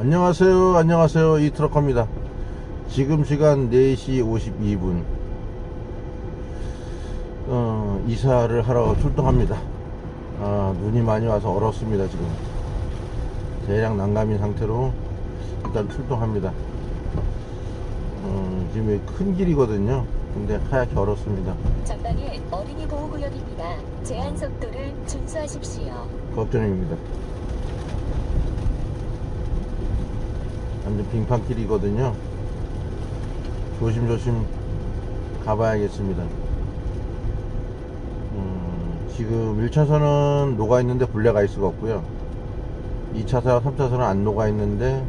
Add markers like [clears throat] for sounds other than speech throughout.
안녕하세요 안녕하세요. 이 트럭커입니다. 지금 시간 4시 52분. 어, 이사를 하러 출동합니다. 아, 눈이 많이 와서 얼었습니다 지금. 대량 난감인 상태로 일단 출동합니다. 어, 지금 큰 길이거든요. 근데 하얗게 얼었습니다. 전방에 어린이 보호구역입니다. 제한 속도를 준수하십시오. 걱정입니다 완전 빙판길이거든요. 조심조심 가봐야겠습니다. 음, 지금 1차선은 녹아있는데 블랙 아이스가 없고요. 2차선 3차선은 안 녹아있는데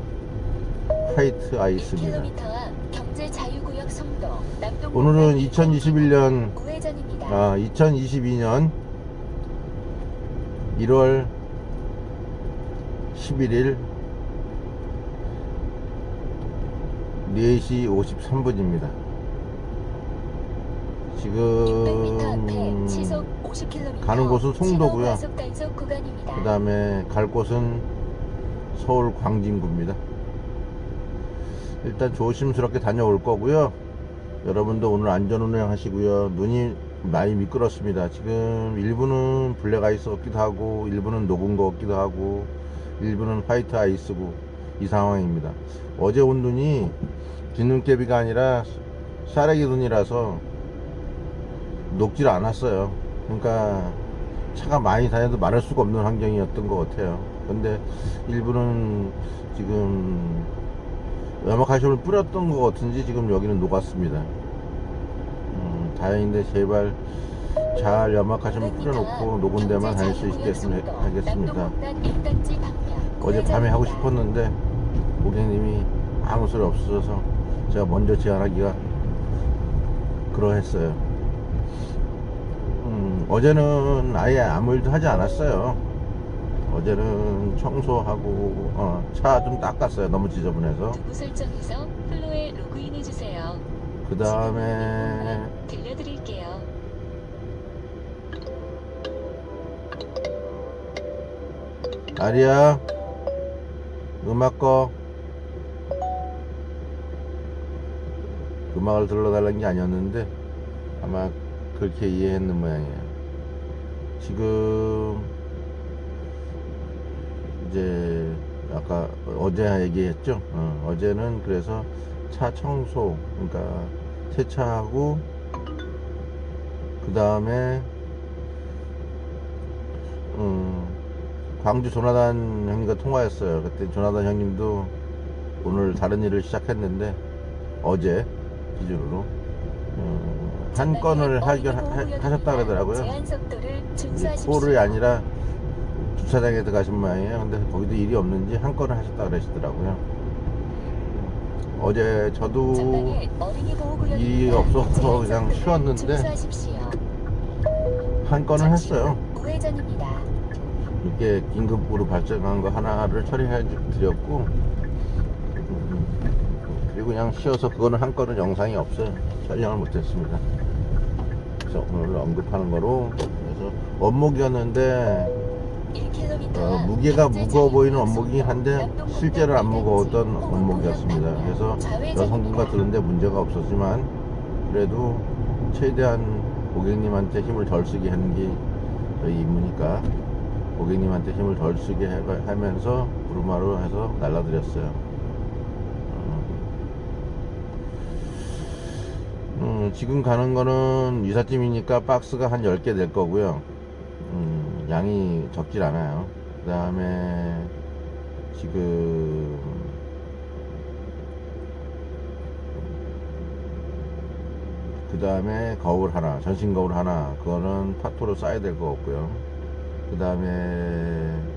화이트 아이스입니다. 1km 앞 경제 자유구역 송도 남동 오늘은 2021년 우회전입니다. 아, 2022년 1월 11일 4시 53분입니다. 600m 앞에 지금 시속 50km 가는 곳은 송도고요. 그 다음에 갈 곳은 서울 광진구입니다. 일단 조심스럽게 다녀올 거고요. 여러분도 오늘 안전운행 하시고요. 눈이 많이 미끄럽습니다. 지금 일부는 블랙 아이스 같기도 하고, 일부는 녹은 것 같기도 하고, 일부는 화이트 아이스고, 이 상황입니다. 어제 온 눈이 빈눈깨비가 아니라 쌀래기 눈이라서 녹질 않았어요. 그러니까 차가 많이 다녀도 말할 수가 없는 환경이었던 것 같아요. 근데 일부는 지금 염화칼슘을 뿌렸던 것 같은지 지금 여기는 녹았습니다. 음, 다행인데 제발 잘 염화칼슘을 뿌려놓고 녹은 데만 다닐 수 있겠으면 하겠습니다. 어제 밤에 하고 싶었는데 고객님이 아무 소리 없으셔서 제가 먼저 제안하기가 그러했어요. 음, 어제는 아예 아무 일도 하지 않았어요. 어제는 청소하고 어, 차 좀 닦았어요. 너무 지저분해서. 두부 설정에서 플로에 로그인해 주세요. 그 다음에 들려드릴게요. 아리야 음악 꺼 음악을 들러달라는 게 아니었는데 아마 그렇게 이해했는 모양이에요 지금 이제 아까 어제 얘기했죠 어, 어제는 그래서 차 청소 그러니까 세차하고 그 다음에 음, 광주 조나단 형님과 통화했어요. 그때 조나단 형님도 오늘 다른 일을 시작했는데 어제 기준으로 음, 한 건을 해결하셨다 그러더라고요. 포를 아니라 주차장에 들어가신 모양이에요. 근데 거기도 일이 없는지 한 건을 하셨다 그러시더라고요. 어제 저도. 일이 없어서 그냥 쉬었는데. 한 건을 했어요. 이게 긴급으로 발생한 거 하나를 처리해 주- 드렸고 음, 그리고 그냥 쉬어서 그거는 한 건은 영상이 없어요 촬영을 못했습니다 그래서 오늘 언급하는 거로 그래서 원목이었는데 1km 어, 앞 무게가 무거워 보이는 원목이긴 한데 실제로 안 공단 무거웠던 원목이었습니다 그래서. 여성분과 들은데 문제가 없었지만 그래도 최대한 고객님한테 힘을 덜 쓰게 하는 게 저희 임무니까 고객님한테 힘을 덜 쓰게 해- 하면서 부르마로 해서 날라드렸어요. 어. 음, 지금 가는 거는 이삿짐이니까 박스가 한 10개 될 거고요. 음, 양이 적질 않아요. 그 다음에 지금 그 다음에 거울 하나, 전신 거울 하나, 그거는 파토로 싸야 될 것 같고요. 그 다음에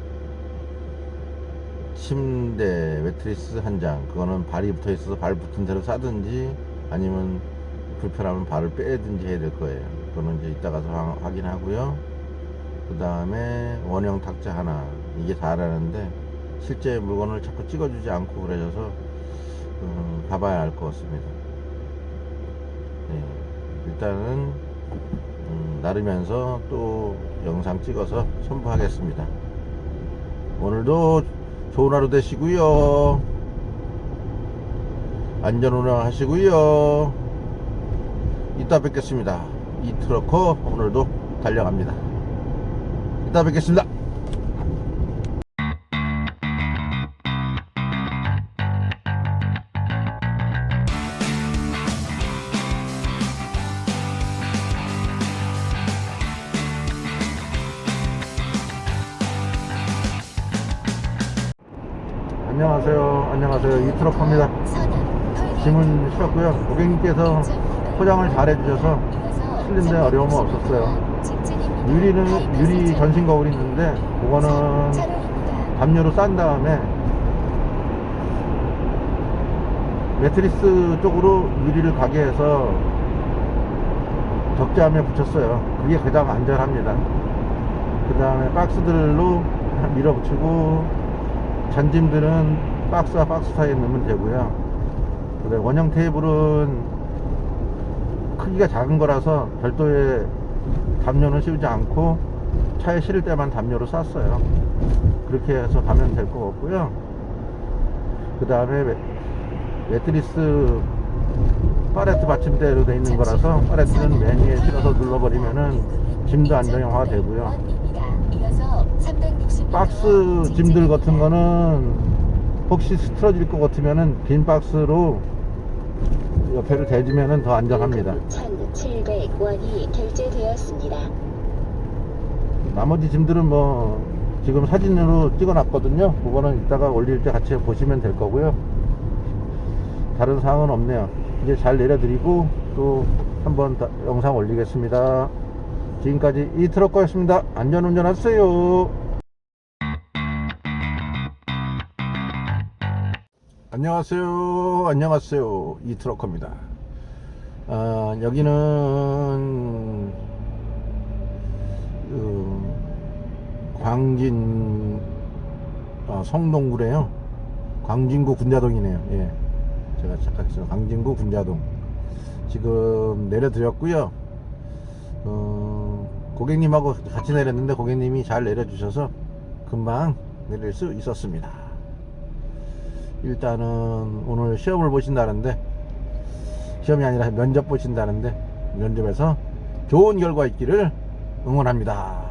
침대 매트리스 한 장, 그거는 발이 붙어 있어서 발 붙은 대로 싸든지 아니면 불편하면 발을 빼든지 해야 될 거예요. 그거는 이제 이따 가서 확- 확인하고요. 그 다음에 원형 탁자 하나, 이게 다라는데 실제 물건을 자꾸 찍어주지 않고 그러셔서 음, 가봐야 알 것 같습니다. 네, 일단은 음, 나르면서 또 영상 찍어서 첨부하겠습니다. 오늘도 좋은 하루 되시고요 안전 운행 하시고요 이따 뵙겠습니다. 이 트럭커 오늘도 달려갑니다. 이따 뵙겠습니다 께서 포장을 잘 해주셔서 실는데 어려움은 없었어요. 유리는 유리 전신 거울이 있는데 그거는. 담요로 싼 다음에 매트리스 쪽으로 유리를 가게 해서 적재함에 붙였어요. 그게 가장 안전합니다. 그 다음에 박스들로 [laughs] 밀어붙이고 전짐들은 박스와 박스 사이에 넣으면 되고요. 원형 테이블은 크기가 작은 거라서 별도의 담요는 씌우지 않고 차에 실을 때만 담요로 쌌어요. 그렇게 해서 가면 될 것 같고요. 그 다음에 매트리스 파레트 받침대로 되어 있는 거라서 파레트는 맨 위에 실어서 눌러버리면은 짐도 안정형화가 되고요. 박스 짐들 같은 거는 혹시 틀어질 것 같으면은 빈 박스로 옆에를 대주면은 더 안전합니다. 1,700원이 결제되었습니다. 나머지 짐들은 뭐 지금 사진으로 찍어 놨거든요. 그거는 이따가 올릴 때 같이 보시면 될 거고요. 다른 사항은 없네요. 이제 잘 내려드리고 또 한번 더 영상 올리겠습니다. 지금까지 이 트럭 거였습니다. 안전 운전 하세요. 안녕하세요. 안녕하세요. 이 트럭커입니다. 아, 여기는 그 광진 어, 성동구래요. 광진구 군자동이네요. 예. 제가 착각했어요. 광진구 군자동. 지금 내려드렸고요. 어, 고객님하고 같이 내렸는데 고객님이 잘 내려주셔서 금방 내릴 수 있었습니다. 일단은 오늘 시험을 보신다는데 시험이 아니라 면접 보신다는데 면접에서 좋은 결과 있기를 응원합니다.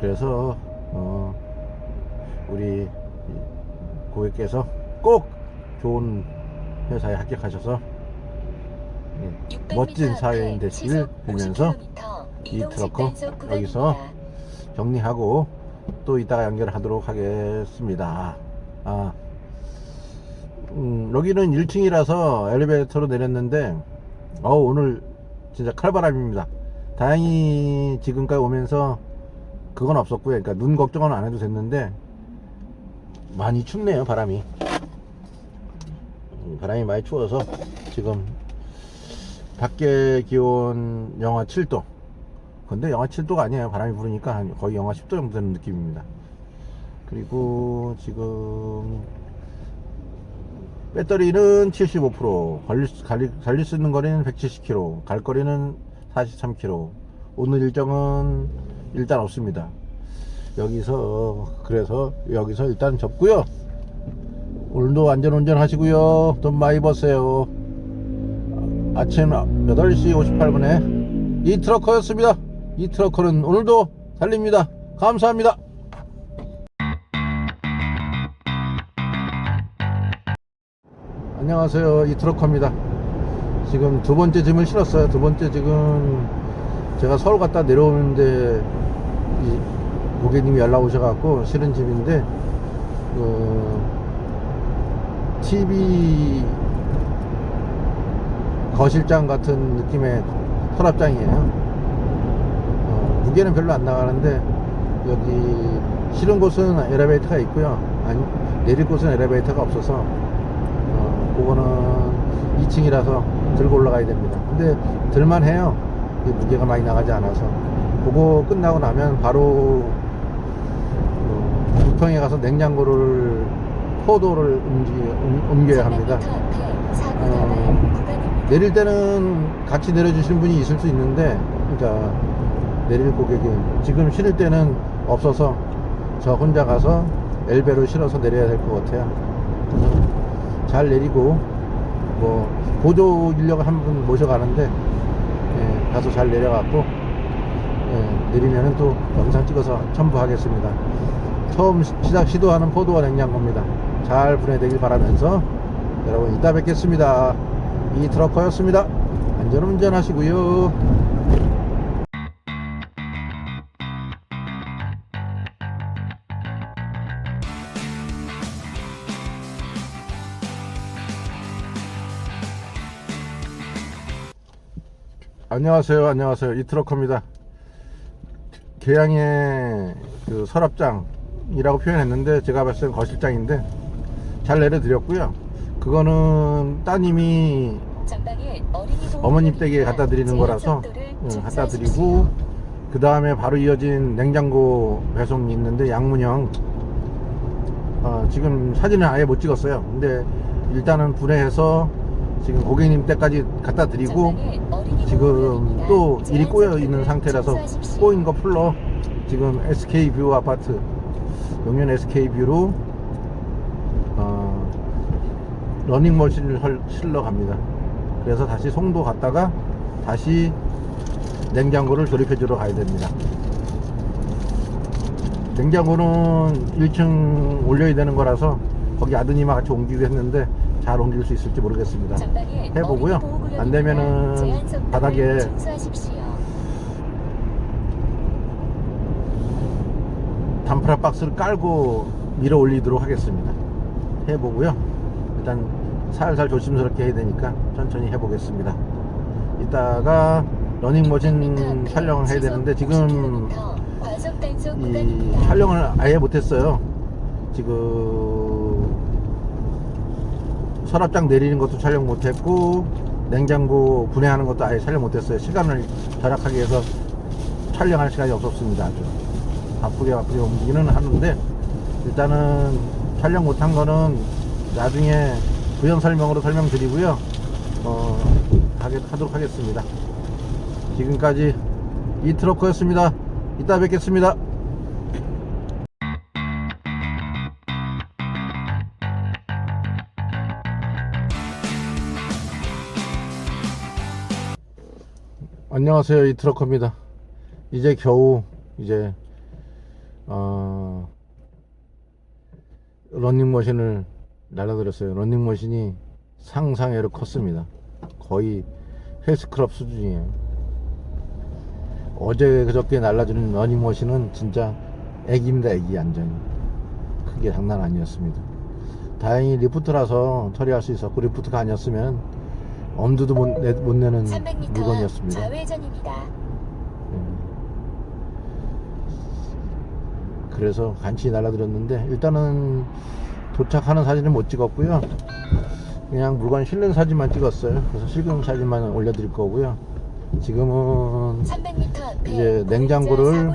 그래서 어, 우리 고객께서 꼭 좋은 회사에 합격하셔서 예, 멋진 사회인 되시길 빌면서 이 트럭커 여기서 정리하고 또 이따가 연결하도록 하겠습니다. 아, 음, 여기는 1층이라서 엘리베이터로 내렸는데, 어 오늘 진짜 칼바람입니다. 다행히 지금까지 오면서 그건 없었고요. 그러니까 눈 걱정은 안 해도 됐는데, 많이 춥네요, 바람이. 음, 바람이 많이 추워서 지금 밖에 기온 영하 7도. 근데 영하 7도가 아니에요. 바람이 부르니까 한 거의 영하 10도 정도 되는 느낌입니다. 그리고 지금 배터리는 75% 걸릴, 수- 달릴, 달릴 수 있는 거리는 170km 갈 거리는 43km 오늘 일정은 일단 없습니다. 여기서 그래서 여기서 일단 접고요. 오늘도 안전운전 하시고요. 돈 많이 버세요. 아침 8시 58분에 이 트럭커였습니다 이 트럭커는 오늘도 달립니다. 감사합니다. 안녕하세요. 이 트럭커입니다. 지금 두 번째 짐을 실었어요. 두 번째 지금 제가 서울 갔다 내려오는데 이 고객님이 연락 오셔갖고 실은 짐인데 그 TV 거실장 같은 느낌의 서랍장이에요. 어, 무게는 별로 안 나가는데 여기 실은 곳은 엘리베이터가 있고요 아니, 내릴 곳은 엘리베이터가 없어서 어, 그거는 2층이라서 들고 올라가야 됩니다. 근데 들만 해요. 이게 무게가 많이 나가지 않아서. 그거 끝나고 나면 바로 어, 부평에 가서 냉장고를 포도를 옮기, 옮- 옮겨 야 합니다. 어, 내릴 때는 같이 내려주시는 분이 있을 수 있는데, 그러니까 내릴 고객이 지금 실을 때는 없어서 저 혼자 가서 엘베로 실어서 내려야 될 것 같아요. 잘 내리고 뭐 보조 인력을 한 분 모셔가는데 예, 가서 잘 내려갖고 예, 내리면은 또 영상 찍어서 첨부하겠습니다. 처음 시- 시작 시도하는 포도와 냉장고입니다. 잘 분해되길 바라면서 여러분 이따 뵙겠습니다. 이 트럭커였습니다. 안전운전 하시고요. 안녕하세요. 안녕하세요. 이 트럭커입니다. 계양의 그 서랍장이라고 표현했는데 제가 봤을 땐 거실장인데 잘 내려드렸고요. 그거는 따님이 어머님 댁에 갖다 드리는 거라서 응, 갖다 준수하십시오. 드리고 그 다음에 바로 이어진 냉장고 배송이 있는데 양문형 어, 지금 사진을 아예 못 찍었어요. 근데 일단은 분해해서 지금 고객님 댁까지 갖다 드리고 지금. 또 일이 꼬여 있는 상태라서. 꼬인 거 풀러 지금 SK 뷰 아파트 용현 SK 뷰로 어, 러닝머신을 헐- 실러 갑니다. 그래서 다시 송도 갔다가 다시 냉장고를 조립해 주러 가야 됩니다. 냉장고는 1층 올려야 되는 거라서 거기 아드님과 같이 옮기기로 했는데 잘 옮길 수 있을지 모르겠습니다. 해보고요. 안 되면은 바닥에. 단프라 박스를 깔고 밀어 올리도록 하겠습니다. 해보고요. 일단 살살 조심스럽게 해야 되니까 천천히 해보겠습니다. 이따가 러닝머신 촬영을 해야 되는데 지금 이. 촬영을 아예 못했어요. 지금 서랍장 내리는 것도 촬영 못했고 냉장고 분해하는 것도 아예 촬영 못했어요. 시간을 절약하기 위해서 촬영할 시간이 없었습니다. 아주 바쁘게 바쁘게 움직이는 하는데 일단은 촬영 못한 거는 나중에 부연 설명으로 설명드리고요. 어, 하도록 하겠습니다. 지금까지 이 트럭커였습니다. 이따 뵙겠습니다. 안녕하세요. 이 트럭커입니다. 이제 겨우 이제 어, 런닝머신을 날라들었어요. 런닝머신이 상상외로 컸습니다. 거의 헬스클럽 수준이에요. 어제 그저께 날라주는 러닝머신은 진짜 애기입니다. 애기 완전히. 크게 장난 아니었습니다. 다행히 리프트라서 처리할 수 있었고 리프트가 아니었으면 엄두도 못, 내, 못 내는 300m 물건이었습니다. 좌회전입니다. 음. 그래서 간신히 날라들었는데 일단은 도착하는 사진은 못 찍었고요 그냥 물건 실는 사진만 찍었어요 그래서 실금 사진만 올려드릴 거고요 지금은 300m 앞에 이제 냉장고를.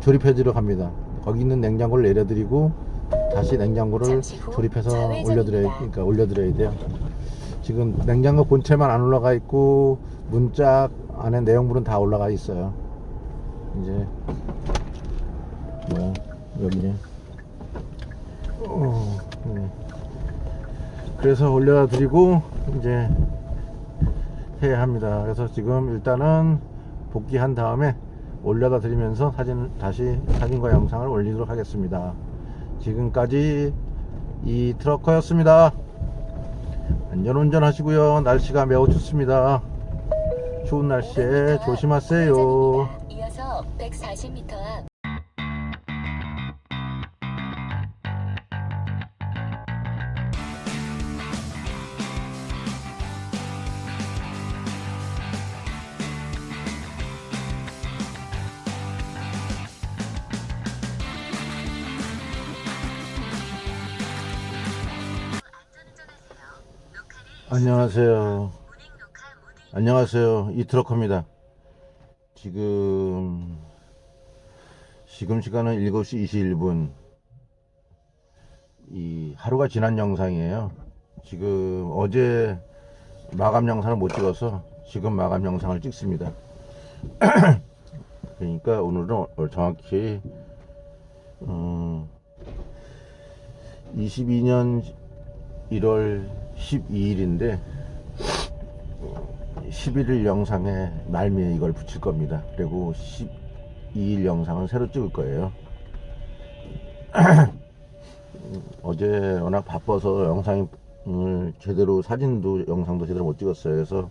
조립해주러 갑니다 거기 있는 냉장고를 내려드리고 다시 냉장고를 조립해서. 올려드려야 그러니까 올려드려야 돼요. 지금 냉장고 본체만 안 올라가 있고 문짝 안에 내용물은 다 올라가 있어요. 이제 뭐야 여기네 어, 네. 그래서 올려드리고 이제 해야 합니다. 그래서 지금 일단은 복귀한 다음에 올려다 드리면서 사진 다시 사진과 영상을 올리도록 하겠습니다 지금까지 이 트럭커였습니다. 안전운전 하시고요. 날씨가 매우 춥습니다. 추운 날씨에 조심하세요. 좌회전입니다. 이어서 140m 앞 안녕하세요. 안녕하세요. 이 트럭커입니다. 지금 지금 시간은 7시 21분. 이 하루가 지난 영상이에요. 지금 어제 마감 영상을 못 찍어서 지금 마감 영상을 찍습니다. [clears throat] 그러니까 오늘은 어- 정확히 음, 22년 1월 12일인데 11일 영상에 말미에 이걸 붙일 겁니다. 그리고 12일 영상은 새로 찍을 거예요. 음, [clears throat] 어제 워낙 바빠서 영상을 제대로 사진도 영상도 제대로 못 찍었어요. 그래서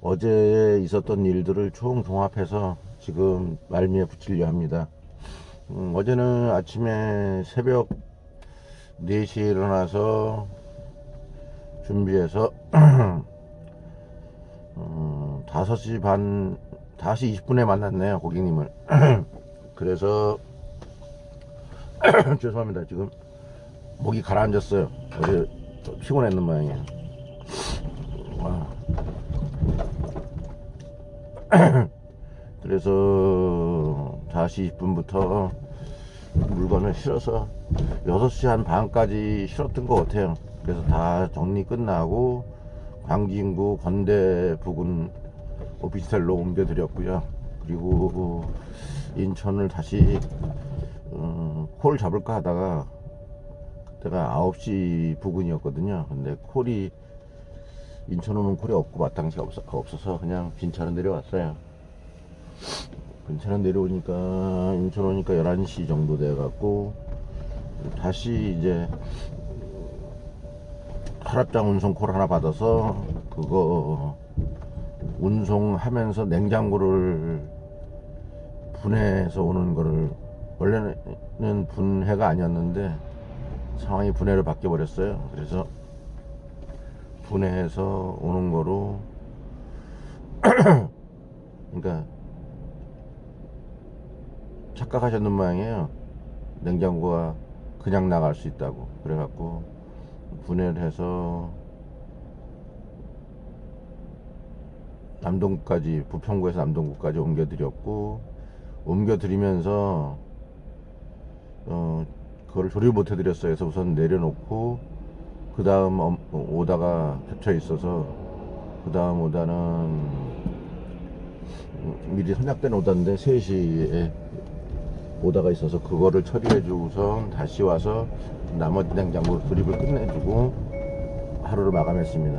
어제 있었던 일들을 총 종합해서 지금 말미에 붙이려 합니다. 음, 어제는 아침에 새벽 4시에 일어나서 준비해서 [clears throat] 어, 5시 반 5시 20분에 만났네요 고객님을 [clears throat] 그래서 [clears throat] 죄송합니다 지금 목이 가라앉았어요 어제 피곤했는 모양이에요 아. 그래서 5시 20분부터 물건을 실어서 6시 한 반까지 실었던 것 같아요. 그래서 다 정리 끝나고 광진구 건대 부근 오피스텔로 옮겨 드렸고요. 그리고 인천을 다시 음, 콜 잡을까 하다가 그때가 9시 부근이었거든요. 근데 콜이 인천 오는 콜이 없고 마땅치가 없어, 없어서 그냥 빈차로 내려왔어요. 빈차로 내려오니까 인천 오니까 11시 정도 돼갖고 다시 이제 서랍장 운송 콜 하나 받아서 그거 운송하면서 냉장고를 분해해서 오는 거를 원래는 분해가 아니었는데 상황이 분해로 바뀌어 버렸어요. 그래서 분해해서 오는 거로 [clears throat] 그러니까 착각하셨는 모양이에요. 냉장고가 그냥 나갈 수 있다고. 그래갖고 분해를 해서 남동구까지 부평구에서 남동구까지 옮겨드렸고 옮겨드리면서 어 그걸 조립 못 해드렸어요. 그래서 우선 내려놓고 그 다음 오다가 겹쳐 있어서 그 다음 오다는 미리 선약된 오다인데 3시에 오다가 있어서 그거를 처리해 주고선 다시 와서 나머지 냉장고 조립을 끝내주고 하루를 마감했습니다.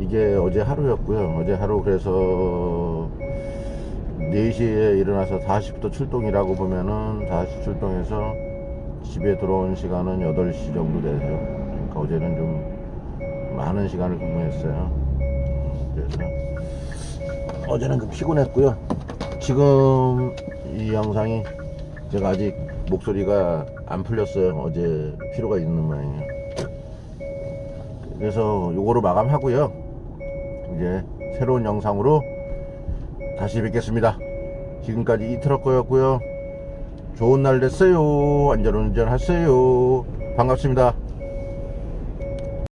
이게 어제 하루였고요. 어제 하루 그래서 4시에 일어나서 5시부터 출동이라고 보면은 5시 출동해서 집에 들어온 시간은 8시 정도 되죠. 그러니까 어제는 좀 많은 시간을 근무했어요. 그래서 어제는 좀 피곤했고요. 지금 이 영상이 제가 아직 목소리가 안 풀렸어요. 어제 피로가 있는 모양이에요. 그래서 요거로 마감하고요. 이제 새로운 영상으로 다시 뵙겠습니다. 지금까지 이트럭 거였고요. 좋은 날 됐어요. 안전운전 하세요. 반갑습니다.